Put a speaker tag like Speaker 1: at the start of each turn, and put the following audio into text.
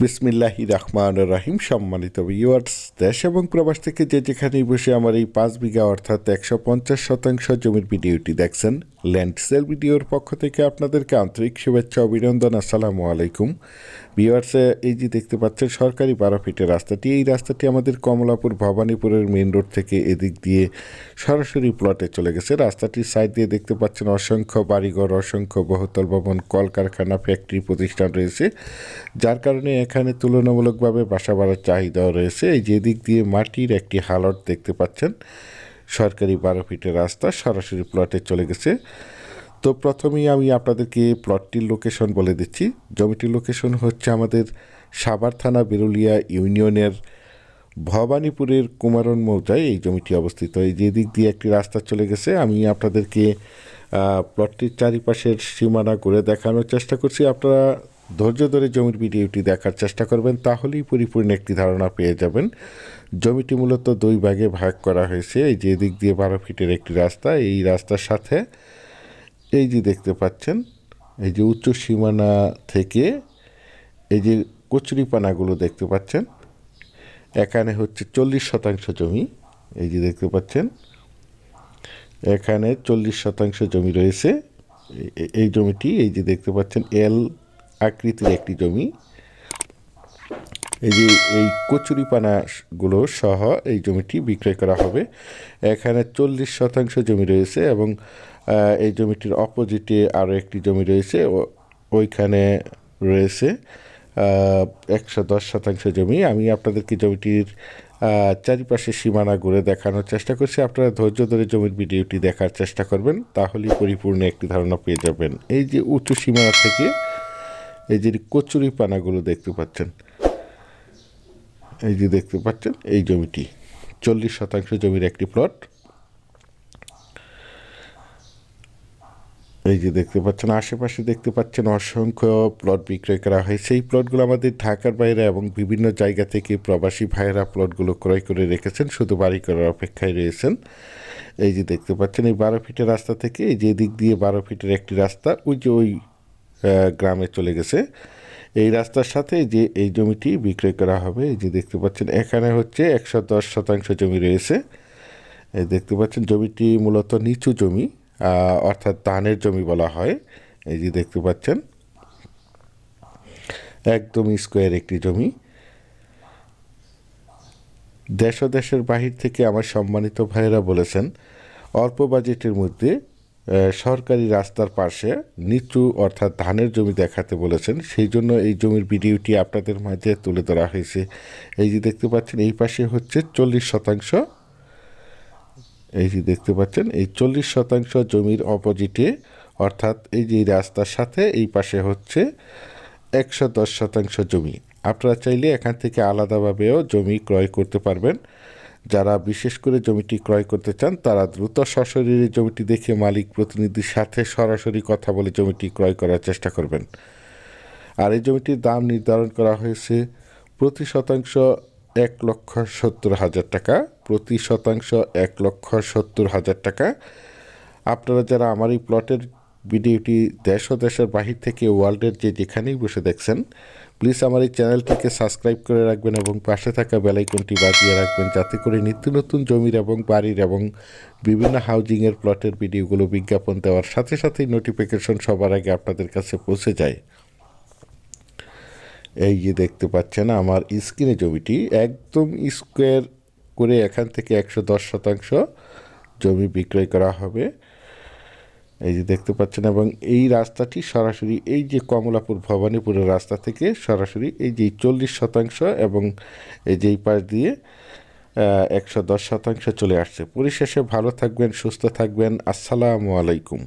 Speaker 1: বিসমিল্লাহি রহমান রাহিম, সম্মানিত ভিউয়ার্স দেশ এবং প্রবাস থেকে যে যেখানেই বসে আমার এই পাঁচ বিঘা অর্থাৎ একশো পঞ্চাশ শতাংশ জমির ভিডিওটি দেখছেন ল্যান্ড সেল ভিডিওর পক্ষ থেকে আপনাদেরকে আন্তরিক শুভেচ্ছা অভিনন্দন। আসসালামু আলাইকুম। ভিউয়ার্সে এই যে দেখতে পাচ্ছেন, সরকারি বারো ফিটের রাস্তাটি। এই রাস্তাটি আমাদের কমলাপুর ভবানীপুরের মেন রোড থেকে এদিক দিয়ে সরাসরি প্লটে চলে গেছে। রাস্তাটির সাইড দিয়ে দেখতে পাচ্ছেন অসংখ্য বাড়িঘর, অসংখ্য বহুতল ভবন, কলকারখানা ফ্যাক্টরি প্রতিষ্ঠান রয়েছে। যার কারণে এখানে তুলনামূলকভাবে বাসা বাড়ার চাহিদাও রয়েছে। এই যে দিক দিয়ে মাটির একটি হালট দেখতে পাচ্ছেন। সরকারি বারো ফিটের রাস্তা সরাসরি প্লটে চলে গেছে। তো প্রথমেই আমি আপনাদেরকে প্লটটির লোকেশন বলে দিচ্ছি। জমিটির লোকেশন হচ্ছে আমাদের সাভার থানা বেরুলিয়া ইউনিয়নের ভবানীপুরের কুমারন মৌজায় এই জমিটি অবস্থিত। এই যে দিক দিয়ে একটি রাস্তা চলে গেছে, আমি আপনাদেরকে প্লটটির চারিপাশের সীমানা করে দেখানোর চেষ্টা করছি। আপনারা ধৈর্য ধরে জমির ভিডিওটি দেখার চেষ্টা করবেন, তাহলেই পরিপূর্ণ একটি ধারণা পেয়ে যাবেন। জমিটি মূলত দুই ভাগে ভাগ করা হয়েছে। এই যে দিক দিয়ে বারো ফিটের একটি রাস্তা, এই রাস্তার সাথে এই যে দেখতে পাচ্ছেন, এই যে উচ্চ সীমানা থেকে এই যে কচুরিপানাগুলো দেখতে পাচ্ছেন, এখানে হচ্ছে চল্লিশ শতাংশ জমি, এই যে দেখতে পাচ্ছেন, এখানে চল্লিশ শতাংশ জমি রয়েছে, এই জমিটি, এই যে দেখতে পাচ্ছেন, এল আকৃতির একটি জমি। এই যে, এই কচুরিপানাগুলো সহ এই জমিটি বিক্রয় করা হবে। এখানে চল্লিশ শতাংশ জমি রয়েছে এবং এই জমিটির অপোজিটে আরও একটি জমি রয়েছে। ওইখানে রয়েছে একশো দশ শতাংশ জমি। আমি আপনাদেরকে জমিটির চারিপাশে সীমানা ঘুরে দেখানোর চেষ্টা করছি। আপনারা ধৈর্য ধরে জমির ভিডিওটি দেখার চেষ্টা করবেন, তাহলেই পরিপূর্ণ একটি ধারণা পেয়ে যাবেন। এই যে উঁচু সীমানা থেকে এই যে কচুরি পানাগুলো দেখতে পাচ্ছেন, এই যে দেখতে পাচ্ছেন, এই জমিটি, চল্লিশ শতাংশ জমির একটি প্লট। এই যে দেখতে পাচ্ছেন, আশেপাশে দেখতে পাচ্ছেন অসংখ্য প্লট বিক্রয় করা হয়েছে এই প্লটগুলো আমাদের ঢাকার বাইরে এবং বিভিন্ন জায়গা থেকে প্রবাসী ভাইয়েরা প্লটগুলো ক্রয় করে রেখেছেন, শুধু বাড়ি করার অপেক্ষায় রয়েছেন। এই যে দেখতে পাচ্ছেন, এই বারো ফিটের রাস্তা থেকে, এই যে দিক দিয়ে বারো ফিটের একটি রাস্তা, ওই যে ওই গ্রামে চলে গেছে। এই রাস্তার সাথে যে এই জমিটি বিক্রয় করা হবে, এই যে দেখতে পাচ্ছেন, এখানে হচ্ছে একশো দশ শতাংশ জমি রয়েছে। এই দেখতে পাচ্ছেন, জমিটি মূলত নিচু জমি অর্থাৎ ধানের জমি বলা হয়। এই যে দেখতে পাচ্ছেন, একদম স্কোয়ার একটি জমি। দেশ দেশের বাহির থেকে আমার সম্মানিত ভাইয়েরা বলেছেন, অল্প বাজেটের মধ্যে সরকারি রাস্তার পাশে নিচু অর্থাৎ ধানের জমি দেখাতে বলেছেন। সেই জন্য এই জমির ভিডিওটি আপনাদের মাঝে তুলে ধরা হয়েছে। এই যে দেখতে পাচ্ছেন, এই পাশে হচ্ছে চল্লিশ শতাংশ। এই যে দেখতে পাচ্ছেন, এই চল্লিশ শতাংশ জমির অপোজিটে অর্থাৎ এই যে রাস্তার সাথে এই পাশে হচ্ছে একশো দশ শতাংশ জমি। আপনারা চাইলে এখান থেকে আলাদাভাবেও জমি ক্রয় করতে পারবেন। যারা বিশেষ করে জমিটি ক্রয় করতে চান, তারা দ্রুত সশরীরে জমিটি দেখে মালিক প্রতিনিধির সাথে সরাসরি কথা বলে জমিটি ক্রয় করার চেষ্টা করবেন। আর এই জমিটির দাম নির্ধারণ করা হয়েছে প্রতি শতাংশ এক লক্ষ সত্তর হাজার টাকা, প্রতি শতাংশ এক লক্ষ সত্তর হাজার টাকা। আপনারা যারা আমার এই প্লটের ভিডিওটি দেশ ও দেশের বাহির থেকে ওয়ার্ল্ডের যে যেখানেই বসে দেখছেন প্লিজ আমার এই চ্যানেলটিকে সাবস্ক্রাইব করে রাখবেন এবং পাশে থাকা বেলাইকনটি বাজিয়ে রাখবেন যাতে করে নিত্য নতুন জমির এবং বাড়ির এবং বিভিন্ন হাউজিংয়ের প্লটের ভিডিওগুলো বিজ্ঞাপন দেওয়ার সাথে সাথেই নোটিফিকেশন সবার আগে আপনাদের কাছে পৌঁছে যায়। এই যে দেখতে পাচ্ছেন আমার স্ক্রিনে জমিটি, একদম স্কোয়ার করে এখান থেকে একশো দশ শতাংশ জমি বিক্রয় করা হবে। এই যে দেখতে পাচ্ছেন, এবং এই রাস্তাটি সরাসরি এই যে কমলাপুর ভবানীপুরের রাস্তা থেকে সরাসরি এই যে চল্লিশ শতাংশ এবং এই যে এই পাশ দিয়ে একশো দশ শতাংশ চলে আসছে। পরিশেষে ভালো থাকবেন, সুস্থ থাকবেন। আসসালামু আলাইকুম।